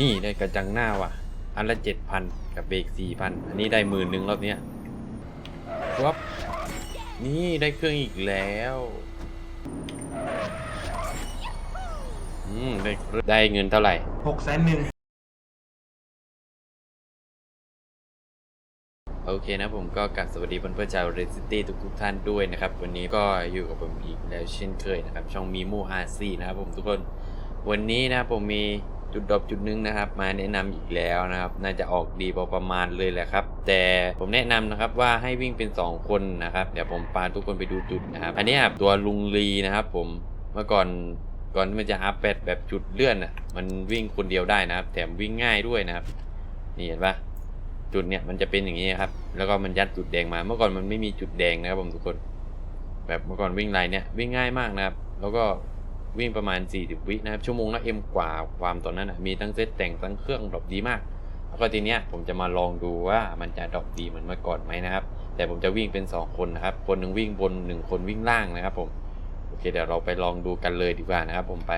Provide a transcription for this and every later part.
นี่ได้กระจังหน้าว่ะ อันละเจ็ดพันกับเบรกสี่พันอันนี้ได้หมื่นหนึ่งรอบเนี้ยวับนี่ได้เครื่องอีกแล้วอืมได้เครื่องได้เงินเท่าไหร่หกแสนหนึ่งโอเคนะผมก็กลับสวัสดีเพื่อนๆชาวเรซิตี้ทุกๆท่านด้วยนะครับ วันนี้ก็อยู่กับผมอีกแล้วเช่นเคยนะครับ ช่องมีมูอาซีนะครับผมทุกคน วันนี้นะผมมี จุดดรอปจุดหนึงนะครับ มาแนะนำอีกแล้วนะครับ น่าจะออกดีพอประมาณเลยแหละครับ แต่ผมแนะนำนะครับว่าให้วิ่งเป็น 2 คนนะครับ เดี๋ยวผมพาทุกคนไปดูจุดนะครับ อันนี้ครับตัวลุงลีนะครับ ผมเมื่อก่อนก่อนที่มันจะอัพแปดแบบจุดเลื่อนอะมันวิ่งคนเดียวได้นะครับ แถมวิ่งง่ายด้วยนะครับ นี่เห็นปะจุดเนี่ยมันจะเป็นอย่างนี้ครับ แล้วก็มันยัดจุดแดงมา เมื่อก่อนมันไม่มีจุดแดงนะครับผมทุกคน แบบเมื่อก่อนวิ่งไลน์เนี่ยวิ่งง่ายมากนะครับ แล้วก็ วิ่งประมาณ 40 วินะครับ ชั่วโมงละเอ็มกว่าความตอนนั้นนะมีทั้งเซตแต่งทั้งเครื่องดรอปดีมาก แล้วก็ทีเนี้ยผมจะมาลองดูว่ามันจะดรอปดีเหมือนเมื่อก่อนไหมนะครับ แต่ผมจะวิ่งเป็น 2 คนนะครับ คนหนึ่งวิ่งบน 1 คนวิ่งล่างนะครับผม โอเคเดี๋ยวเราไปลองดูกันเลยดีกว่านะครับผมไป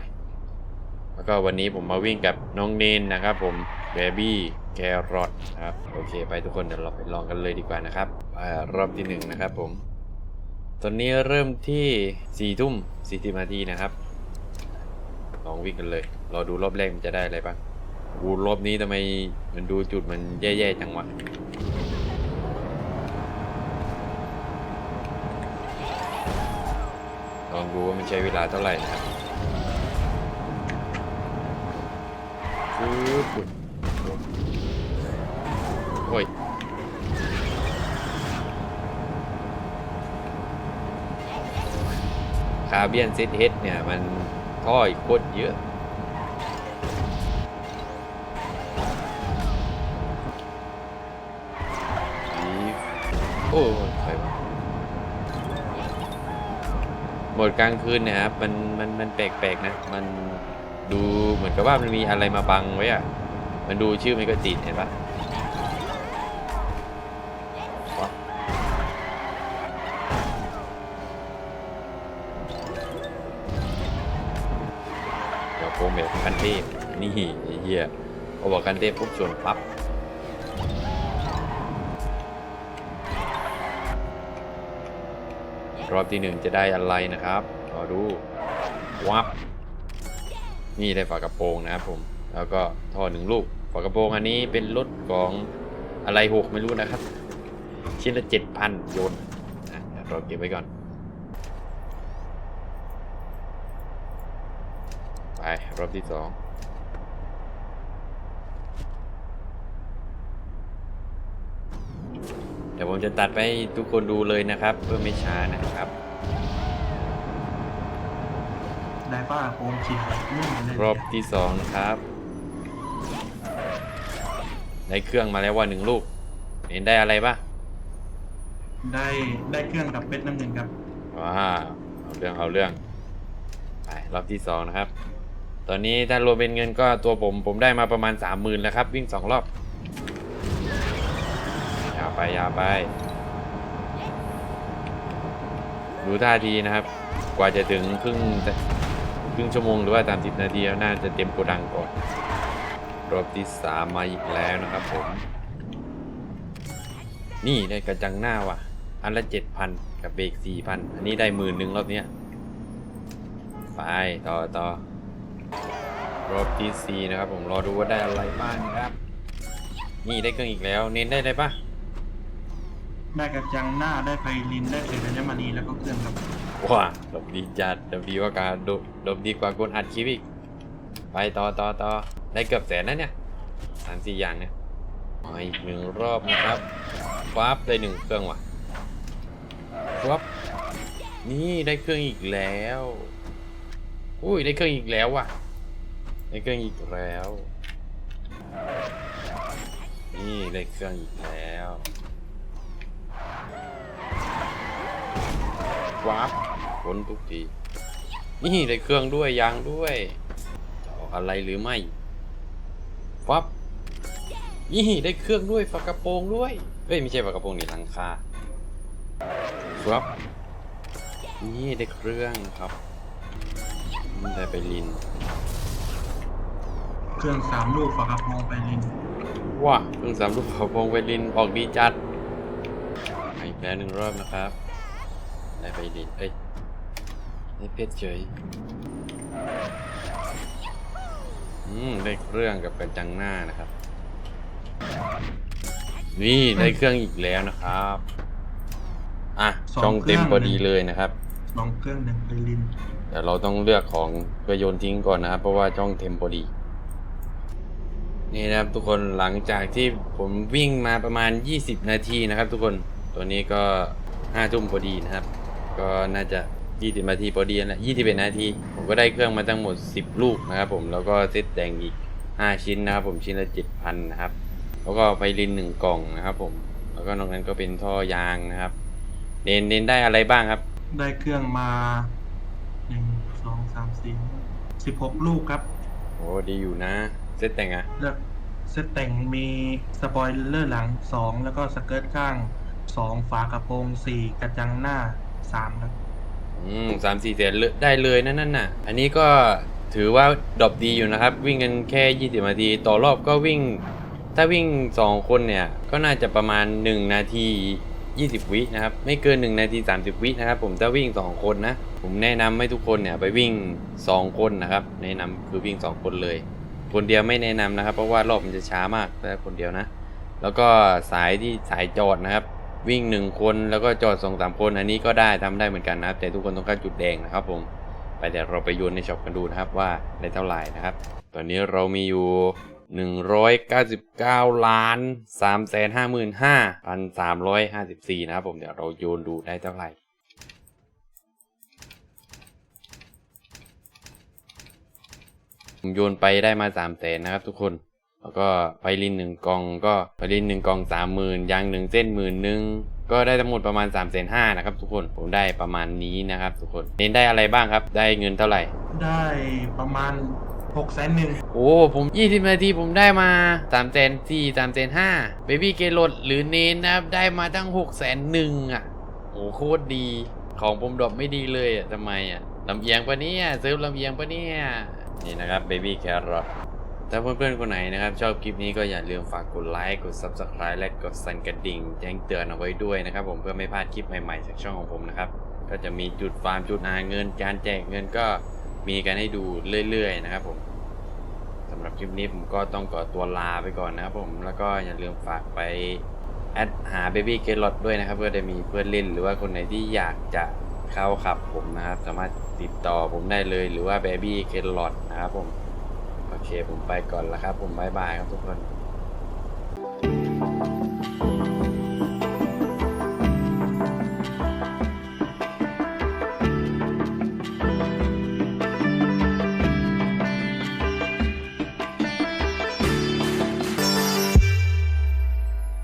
แล้วก็วันนี้ผมมาวิ่งกับน้องเนนนะครับ ผมเบบี้แครอทนะครับ โอเค ไปทุกคนเดี๋ยวเราไปลองกันเลยดีกว่านะครับอรอบที่หนึ่งนะครับผม ตอนนี้เริ่มที่สี่ทุ่มสี่สิบนาทีนะครับ องวิ่งกันเลยรอดูรอบแรกมันจะได้อะไรบ้างวูรอบนี้ทำไมมันดูจุดมันแย่ๆจังวะลองดูว่ามันใช้เวลาเท่าไหร่นะครับปึ๊บอุ๊ยโอ้ยคาเบียนเซตเฮดเนี่ยมัน ออีกโคตรเยอะ โอ้ยใครหมดกลางคืนนะครับ มัน มัน มันแปลกๆนะ มันดูเหมือนกับว่ามันมีอะไรมาบังไว้อะมันดูชื่อมันก็ติดเห็นปะ กันเทพนี่เหี้ยพอบอกคันเทพปุ๊บชวนปั๊บรอบที่หนึ่งจะได้อะไรนะครับรอดูวับนี่ได้ฝากระโปรงนะครับผม แล้วก็ท่อหนึ่งลูกฝากระโปรงอันนี้เป็นรถของอะไรหกไม่รู้นะครับ ชิ้นละเจ็ดพันโยนเราเก็บไว้ก่อน ไป รอบที่สองเดี๋ยวผมจะตัดไปให้ทุกคนดูเลยนะครับ เพื่อไม่ช้านะครับ ได้ป้าโอมชิมไปนุ่มเลยรอบที่สองนะครับ ได้เครื่องมาแล้วว่าหนึ่งลูก เห็นได้อะไรปะได้ได้เครื่องกับเป็ดน้ำหนึ่งครับว้าเอาเรื่องเอาเรื่องไปรอบที่สองนะครับ ตอนนี้ถ้ารวมเป็นเงินก็ตัวผมผมได้มาประมาณสามหมื่นแล้วครับ วิ่งสองรอบยาวไปยาวไป ดูท่าทีนะครับ กว่าจะถึงครึ่งครึ่งชั่วโมงหรือว่าสามสิบนาทีน่าจะเต็มโกดังก่อน รอบที่สามมาอีกแล้วนะครับผม นี่ได้กระจังหน้าว่ะ อันละเจ็ดพันกับเบรกสี่พันอันนี้ได้หมื่นหนึ่งรอบเนี้ย ไป ต่อต่อ รอบที่สี่นะครับผมรอดูว่าได้อะไรบ้างครับ นี่ได้เครื่องอีกแล้ว เน้นได้อะไรปะได้กระจังหน้าได้ไฟลินได้เศษอัญมณีแล้วก็เครื่องครับว้าดบดีจัดดบดีกว่าการดบดบดีกว่าคนอัดคลิปอีก ไปต่อต่อต่อได้เกือบแสนนะเนี่ยสามสี่อย่างเนี่ยมาอีกหนึ่งรอบนะครับปั๊บได้หนึ่งเครื่องว่ะปั๊บนี่ได้เครื่องอีกแล้ว อุ้ยได้เครื่องอีกแล้วว่ะ ได้เครื่องอีกแล้ว นี่ได้เครื่องอีกแล้ววับผลทุกที นี่ได้เครื่องด้วยยางด้วยจะออกอะไรหรือไม่วับนี่ได้เครื่องด้วยฝากระโปรงด้วย เอ้ยไม่ใช่ฝากระโปรงนี่หลังคาวับนี่ได้เครื่องครับได้ไปลิน เครื่องสามลูกฝากระโปรงไปลินว้าเพิ่งสามลูกเขาพงไปลินออกดีจัดมาอีกแล้วหนึ่งรอบนะครับได้ไปลินเอ้ยได้เพชรเฉยอืมได้เครื่องกับกระจังหน้านะครับ นี่ได้เครื่องอีกแล้วนะครับอะช่องเต็มพอดีเลยนะครับสองเครื่องหนึ่งไปลินเดี๋ยวเราต้องเลือกของเพื่อโยนทิ้งก่อนนะครับ เพราะว่าช่องเต็มพอดี นี่นะครับทุกคนหลังจากที่ผมวิ่งมาประมาณ 20 นาทีนะครับ ทุกคนตัวนี้ก็5ทุ่มพอดีนะครับ ก็น่าจะ 20 นาทีพอดีนั่นแหละ21 นาที ผมก็ได้เครื่องมาทั้งหมด 10 ลูกนะครับ ผมแล้วก็เซตแต่งอีก 5 ชิ้นนะครับ ผมชิ้นละ 7,000 นะครับ แล้วก็ไฟลินหนึ่งกล่องนะครับ ผมแล้วก็นอกนั้นก็เป็นท่อยางนะครับเน้นเน้นได้อะไรบ้างครับ ได้เครื่องมาหนึ่งสองสามสี่สิบหกลูกครับ โอ้ดีอยู่นะ เซตแต่งอะเลือกเซตแต่งมีสปอยเลอร์หลังสองแล้วก็สเกิร์ตข้างสองฝากระโปรงสี่กระจังหน้าสามครับอืมสามสี่แสนเลยได้เลยนั่นนั่นน่ะ อันนี้ก็ถือว่าดรอปดีอยู่นะครับ วิ่งกันแค่ยี่สิบนาที ต่อรอบก็วิ่ง ถ้าวิ่งสองคนเนี่ย ก็น่าจะประมาณหนึ่งนาทียี่สิบวินะครับ ไม่เกินหนึ่งนาทีสามสิบวินะครับ ผมถ้าวิ่งสองคนนะ ผมแนะนำให้ทุกคนเนี่ยไปวิ่งสองคนนะครับ แนะนำคือวิ่งสองคนเลย คนเดียวไม่แนะนำนะครับ เพราะว่ารอบมันจะช้ามากถ้าคนเดียวนะ แล้วก็สายที่สายจอดนะครับ วิ่งหนึ่งคนแล้วก็จอดสองสามคนอันนี้ก็ได้ทำได้เหมือนกันนะครับ แต่ทุกคนต้องการจุดแดงนะครับผมไปเดี๋ยวเราไปโยนในช็อปกันดูนะครับว่าได้เท่าไหร่นะครับ ตอนนี้เรามีอยู่199ล้าน3 5 5 354 นะครับผมเดี๋ยวเราโยนดูได้เท่าไหร่ โยนไปได้มา3แสนนะครับทุกคน แล้วก็ไฟลินหนึ่งกล่องก็ไฟลินหนึ่งกล่องสามหมื่นยางหนึ่งเส้นหมื่นหนึ่งก็ได้ทั้งหมดประมาณ3ามแสนห้านะครับทุกคนผมได้ประมาณนี้นะครับทุกคนเน้นได้อะไรบ้างครับ ได้เงินเท่าไหร่ ได้ประมาณหกแสนหนึ่งโอ้ ผม 20 นาทีผมได้มา3ามแสนสี่สามแสนห้าเบบี้เกลดหรือเนนนะครับ ได้มาตั้ง6กแสนหนึ่งอะโอ้โคตรดีของผมดรอปไม่ดีเลยอะทำไมอะลำเอียงปะเนี่ยเซิร์ฟลำเอียงปะเนี่ย นี่นะครับเบบี้แครอทถ้าเพื่อนๆคนไหนนะครับ ชอบคลิปนี้ก็อย่าลืมฝากกดไลค์กด Subscribe และกดสั่นกระดิ่งแจ้งเตือนเอาไว้ด้วยนะครับ ผมเพื่อไม่พลาดคลิปใหม่ๆจากช่องของผมนะครับ ก็จะมีจุดฟาร์มจุดหาเงินการแจกเงินก็มีกันให้ดูเรื่อยๆนะครับผมสำหรับคลิปนี้ผมก็ต้องขอตัวลาไปก่อนนะครับผมแล้วก็อย่าลืมฝากไปแอดหา Baby g a l o t ด้วยนะครับ เพื่อจะมีเพื่อนเล่นหรือว่าคนไหนที่อยากจะ เข้าขับผมนะครับ สามารถติดต่อผมได้เลยหรือว่า Baby g a l o t นะครับผม โอเคผมไปก่อนแล้วครับ ผมบายบายครับทุกคน